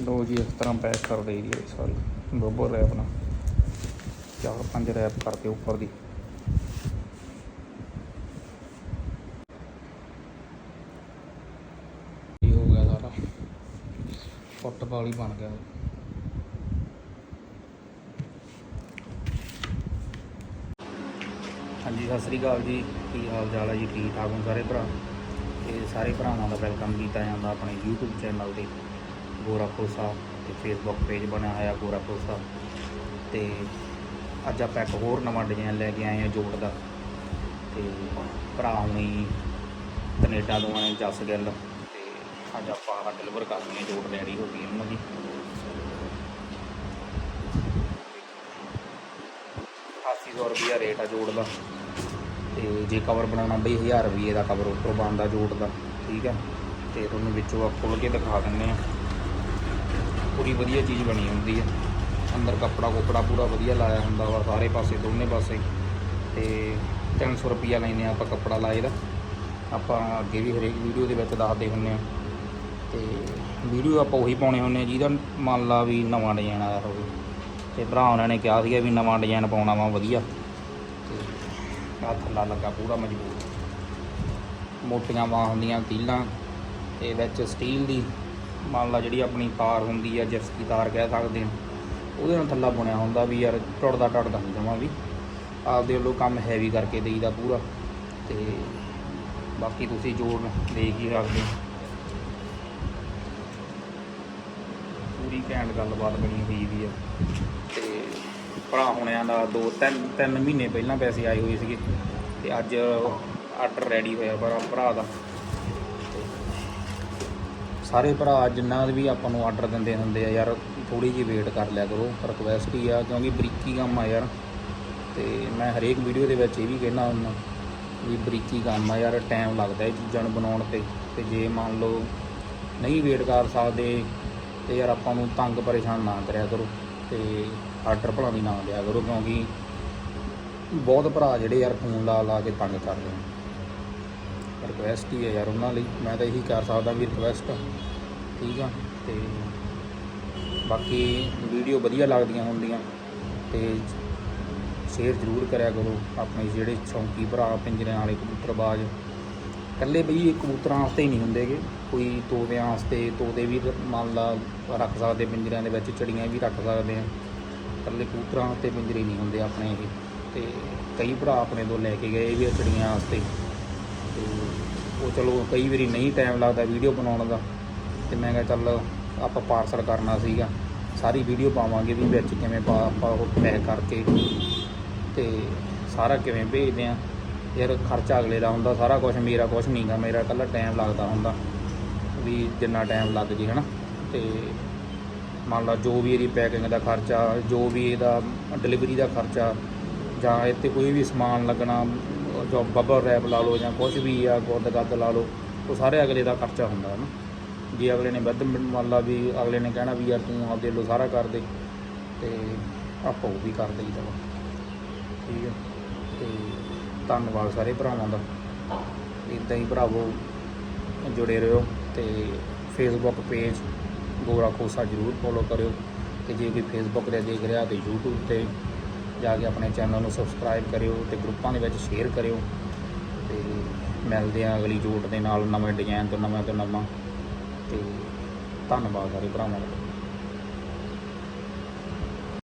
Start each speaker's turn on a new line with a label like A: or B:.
A: ਲੋ ਜੀ ਇਸ ਤਰ੍ਹਾਂ ਪੈਕ ਕਰ ਦੇਈ ਦੀ ਹੈ ਸਾਰੀ। ਗੋਬਰ ਰੈਪ ਨਾਲ ਚਾਰ ਪੰਜ ਰੈਪ ਕਰਕੇ ਉੱਪਰ ਦੀ। ਇਹ ਹੋ ਗਿਆ ਸਾਰਾ। ਫੁੱਟਬਾਲ ਹੀ ਬਣ ਗਿਆ। ਹਾਂਜੀ ਸਤਿ ਸ੍ਰੀ ਅਕਾਲ ਜੀ। ਕੀ ਹਾਲ ਚਾਲ ਹੈ ਜੀ? ਠੀਕ ਠਾਕ ਹੋ ਸਾਰੇ ਭਰਾ? ਤੇ ਸਾਰੇ ਭਰਾਵਾਂ ਦਾ ਵੈਲਕਮ ਕੀਤਾ ਜਾਂਦਾ ਆਪਣੇ YouTube ਚੈਨਲ ਤੇ। ਗੋਰਾ ਖੋਸਾ ਤੇ ਫੇਸਬੁੱਕ ਪੇਜ ਬਣਿਆ ਹੋਇਆ ਗੋਰਾ ਖੋਸਾ ਤੇ ਅੱਜ ਆਪਾਂ ਇੱਕ ਹੋਰ ਨਵਾਂ ਡਿਜ਼ਾਈਨ ਲੈ ਕੇ ਆਏ ਹਾਂ ਜੋੜ ਦਾ ਤੇ ਭਰਾ ਹੁਣੀ ਕੈਨੇਡਾ ਤੋਂ ਆਏ ਜਸ ਗਿੱਲ ਤੇ ਅੱਜ ਆਪਾਂ ਡਿਲੀਵਰ ਕਰਨੀ ਹੈ ਜੋੜ ਰੈਡੀ ਹੋ ਗਈ ਉਹਨਾਂ ਦੀ। ਅੱਸੀ ਸੌ ਰੁਪਈਆ ਰੇਟ ਆ ਜੋੜ ਦਾ ਤੇ ਜੇ ਕਵਰ ਬਣਾਉਣਾ ਬਈ 1000 ਰੁਪਏ ਦਾ ਕਵਰ ਉੱਪਰੋਂ ਬਣਦਾ ਜੋੜ ਦਾ, ਠੀਕ ਹੈ ਤੇ ਤੁਹਾਨੂੰ ਵਿੱਚੋਂ ਆ ਖੋਲ ਕੇ ਦਿਖਾ ਦਿੰਨੇ ਆ ਪੂਰੀ ਵਧੀਆ ਚੀਜ਼ ਬਣੀ ਹੁੰਦੀ ਹੈ ਅੰਦਰ ਕੱਪੜਾ ਕੁਪੜਾ ਪੂਰਾ ਵਧੀਆ ਲਾਇਆ ਹੁੰਦਾ ਵਾ, ਸਾਰੇ ਪਾਸੇ, ਦੋਨੇ ਪਾਸੇ। ਤੇ 300 ਰੁਪਈਆ ਲੈਂਦੇ ਆ ਆਪਾਂ ਕੱਪੜਾ ਲਾਏ ਦਾ। ਆਪਾਂ ਅੱਗੇ ਵੀ ਹਰੇਕ ਵੀਡੀਓ ਦੇ ਵਿੱਚ ਦੱਸਦੇ ਹੁੰਨੇ ਆ ਤੇ ਵੀਡੀਓ ਆਪਾਂ ਉਹੀ ਪਾਉਣੇ ਹੁੰਨੇ ਆ ਜਿਹਦਾ ਮੰਨ ਲਾ ਵੀ ਨਵਾਂ ਡਿਜ਼ਾਈਨ ਆਇਆ ਹੋਵੇ। ਤੇ ਭਰਾ ਉਹਨਾਂ ਨੇ ਕਿਹਾ ਸੀਗਾ ਵੀ ਨਵਾਂ ਡਿਜ਼ਾਈਨ ਪਾਉਣਾ ਵਾ, ਵਧੀਆ। ਤੇ ਆਹ ਥੱਲਾ ਲੱਗਾ ਪੂਰਾ ਮਜ਼ਬੂਤ। ਮੋਟੀਆਂ ਬਾਹਾਂ ਹੁੰਦੀਆਂ ਤੀਲਾਂ ਤੇ ਵਿੱਚ ਸਟੀਲ ਦੀ ਮੰਨ ਲਾ ਜਿਹੜੀ ਆਪਣੀ ਤਾਰ ਹੁੰਦੀ ਆ ਜਿਸ ਦੀ ਤਾਰ ਕਹਿ ਸਕਦੇ ਹਾਂ, ਉਹਦੇ ਨਾਲ ਥੱਲਾ ਬੁਣਿਆ ਹੁੰਦਾ ਵੀ ਯਾਰ ਟੁੱਟਦਾ ਟੁੱਟਦਾ ਨਹੀਂ ਜਮਾਂ ਵੀ। ਆਪਦੇ ਵੱਲੋਂ ਕੰਮ ਹੈਵੀ ਕਰਕੇ ਦੇਈਦਾ ਪੂਰਾ ਤੇ ਬਾਕੀ ਤੁਸੀਂ ਜੋੜ ਦੇਖ ਹੀ ਸਕਦੇ ਪੂਰੀ ਘੈਂਟ ਗੱਲਬਾਤ ਬਣੀ ਹੋਈ ਵੀ ਆ। ਤੇ ਭਰਾ ਹੁਣਿਆਂ ਦਾ ਦੋ ਤਿੰਨ ਤਿੰਨ ਮਹੀਨੇ ਪਹਿਲਾਂ ਪੈਸੇ ਆਏ ਹੋਏ ਸੀਗੇ ਤੇ ਅੱਜ ਆਰਡਰ ਰੈਡੀ ਹੋਇਆ ਭਰਾ ਭਰਾ ਦਾ। ਸਾਰੇ ਭਰਾ ਜਿੰਨਾ ਵੀ ਆਪਾਂ ਨੂੰ ਆਰਡਰ ਦਿੰਦੇ ਹੁੰਦੇ ਆ ਯਾਰ ਥੋੜੀ ਜਿਹੀ ਵੇਟ ਕਰ ਲਿਆ ਕਰੋ ਰਿਕਵੈਸਟ ਹੀ ਆ, ਕਿਉਂਕਿ ਬਰੀਕੀ ਕੰਮ ਆ ਯਾਰ। ਤੇ ਮੈਂ ਹਰੇਕ ਵੀਡੀਓ ਦੇ ਵਿੱਚ ਇਹ ਵੀ ਕਹਿਣਾ ਹੁੰਦਾ ਵੀ ਬਰੀਕੀ ਕੰਮ ਆ ਯਾਰ ਟਾਈਮ ਲੱਗਦਾ ਇਹ ਚੀਜ਼ਾਂ ਨੂੰ ਬਣਾਉਣ ਤੇ। ਤੇ ਜੇ ਮੰਨ ਲਓ ਨਹੀਂ ਵੇਟ ਕਰ ਸਕਦੇ, ਤੇ ਯਾਰ ਆਪਾਂ ਨੂੰ ਤੰਗ ਪਰੇਸ਼ਾਨ ਨਾ ਕਰਿਆ ਕਰੋ ਤੇ ਆਰਡਰ ਭਲਾ ਵੀ ਨਾ ਲਿਆ ਕਰੋ, ਕਿਉਂਕਿ ਬਹੁਤ ਭਰਾ ਜਿਹੜੇ ਯਾਰ ਫੋਨ ਲਾ ਲਾ ਕੇ ਤੰਗ ਕਰਦੇ ਨੇ। ਰਿਕੁਐਸਟ ਹੀ ਹੈ ਯਾਰ ਉਹਨਾਂ ਲਈ। ਮੈਂ ਤਾਂ ਇਹੀ ਕਰ ਸਕਦਾ ਵੀ ਰਿਕੁਐਸਟ ਠੀਕ ਆ? ਤੇ ਬਾਕੀ ਵੀਡੀਓ ਵਧੀਆ ਲੱਗਦੀਆਂ ਹੁੰਦੀਆਂ। ਤੇ ਸ਼ੇਅਰ ਜ਼ਰੂਰ ਕਰਿਆ ਕਰੋ। ਆਪਣੇ ਜਿਹੜੇ ਸ਼ੌਂਕੀ ਭਰਾ, ਪਿੰਜਰਿਆਂ ਵਾਲੇ ਕਬੂਤਰਬਾਜ਼ ਇਕੱਲੇ ਬਈ ਕਬੂਤਰਾਂ ਵਾਸਤੇ ਹੀ ਨਹੀਂ ਹੁੰਦੇਗੇ ਕੋਈ ਤੋਤਿਆਂ ਵਾਸਤੇ, ਤੋਤੇ ਵੀ ਮੰਨ ਲਾ ਰੱਖ ਸਕਦੇ, ਪਿੰਜਰਿਆਂ ਦੇ ਵਿੱਚ ਚਿੜੀਆਂ ਵੀ ਰੱਖ ਸਕਦੇ ਆ। ਇਕੱਲੇ ਕਬੂਤਰਾਂ ਵਾਸਤੇ ਪਿੰਜਰੇ ਨਹੀਂ ਹੁੰਦੇ ਆਪਣੇ ਇਹ। ਤੇ ਕਈ ਭਰਾ ਆਪਣੇ ਤੋਂ ਲੈ ਕੇ ਗਏ ਵੀ ਆ ਚਿੜੀਆਂ ਵਾਸਤੇ। ਤੇ ਉਹ ਚਲੋ ਕਈ ਵਾਰੀ ਨਹੀਂ ਟਾਈਮ ਲੱਗਦਾ ਵੀਡੀਓ ਬਣਾਉਣ ਦਾ। ਤੇ ਮੈਂ ਕਿਹਾ ਚੱਲ ਆਪਾਂ ਪਾਰਸਲ ਕਰਨਾ ਸੀਗਾ। ਸਾਰੀ ਵੀਡੀਓ ਪਾਵਾਂਗੇ ਵੀ ਵਿੱਚ ਕਿਵੇਂ ਪਾ ਆਪਾਂ ਉਹ ਪੈਕ ਕਰਕੇ। ਤੇ ਸਾਰਾ ਕਿਵੇਂ ਭੇਜਦੇ ਆ। ਯਾਰ ਖਰਚਾ ਅਗਲੇ ਦਾ ਹੁੰਦਾ, ਸਾਰਾ ਕੁਝ ਮੇਰਾ ਕੁਝ ਨਹੀਂਗਾ ਮੇਰਾ ਇਕੱਲਾ ਟਾਈਮ ਲੱਗਦਾ ਹੁੰਦਾ। ਵੀ ਜਿੰਨਾ ਟਾਈਮ ਲੱਗ ਜੇ, ਹਨਾ। ਤੇ ਮੰਨ ਲਓ ਜੋ ਵੀ ਇਹਦੀ ਪੈਕਿੰਗ ਦਾ ਖਰਚਾ, ਜੋ ਵੀ ਇਹਦਾ ਡਿਲੀਵਰੀ ਦਾ ਖਰਚਾ ਜਾਂ ਇੱਥੇ ਕੋਈ ਵੀ ਸਮਾਨ ਲੱਗਣਾ, ਜੋ ਬੱਬਰ ਰੈਪ ਲਾ ਲਓ ਜਾਂ ਕੁਝ ਵੀ ਆ ਗੁੱਦ ਗੱਦ ਲਾ ਲਓ, ਉਹ ਸਾਰੇ ਅਗਲੇ ਦਾ ਖਰਚਾ ਹੁੰਦਾ ਹੈ ਨਾ। ਜੇ ਅਗਲੇ ਨੇ ਵੱਧ ਮੰਨ ਲਾ ਵੀ ਅਗਲੇ ਨੇ ਕਹਿਣਾ ਵੀ ਯਾਰ ਤੂੰ ਆਪਦੇ ਲੋ ਸਾਰਾ ਕਰ ਦੇ, ਤੇ ਆਪਾਂ ਉਹ ਵੀ ਕਰ ਦਈਦਾ ਵਾ। ਠੀਕ ਹੈ? ਤੇ ਧੰਨਵਾਦ ਸਾਰੇ ਭਰਾਵਾਂ ਦਾ। ਇਦਾਂ ਹੀ ਭਰਾਵੋ, ਜੁੜੇ ਰਹੋ ਤੇ ਫੇਸਬੁੱਕ ਪੇਜ ਗੋਰਾ ਕੋਸਾ ਜਰੂਰ ਫੋਲੋ ਕਰਿਓ ਤੇ ਜੇ ਕੋਈ ਫੇਸਬੁੱਕ ਤੇ ਦੇਖ ਰਿਹਾ ਤੇ YouTube ਤੇ ਜਾ ਕੇ ਆਪਣੇ ਚੈਨਲ ਨੂੰ ਸਬਸਕ੍ਰਾਈਬ ਕਰਿਓ ਤੇ ਗਰੁੱਪਾਂ ਦੇ ਵਿੱਚ ਸ਼ੇਅਰ ਕਰਿਓ ਤੇ ਮਿਲਦੇ ਆ ਅਗਲੀ ਜੋੜ ਦੇ ਨਾਲ ਨਵੇਂ ਡਿਜ਼ਾਈਨ ਤੋਂ ਨਵਾਂ ਤੋਂ ਨਵਾਂ ਤੇ ਧੰਨਵਾਦ ਸਾਰੇ ਭਰਾਵਾਂ ਦਾ।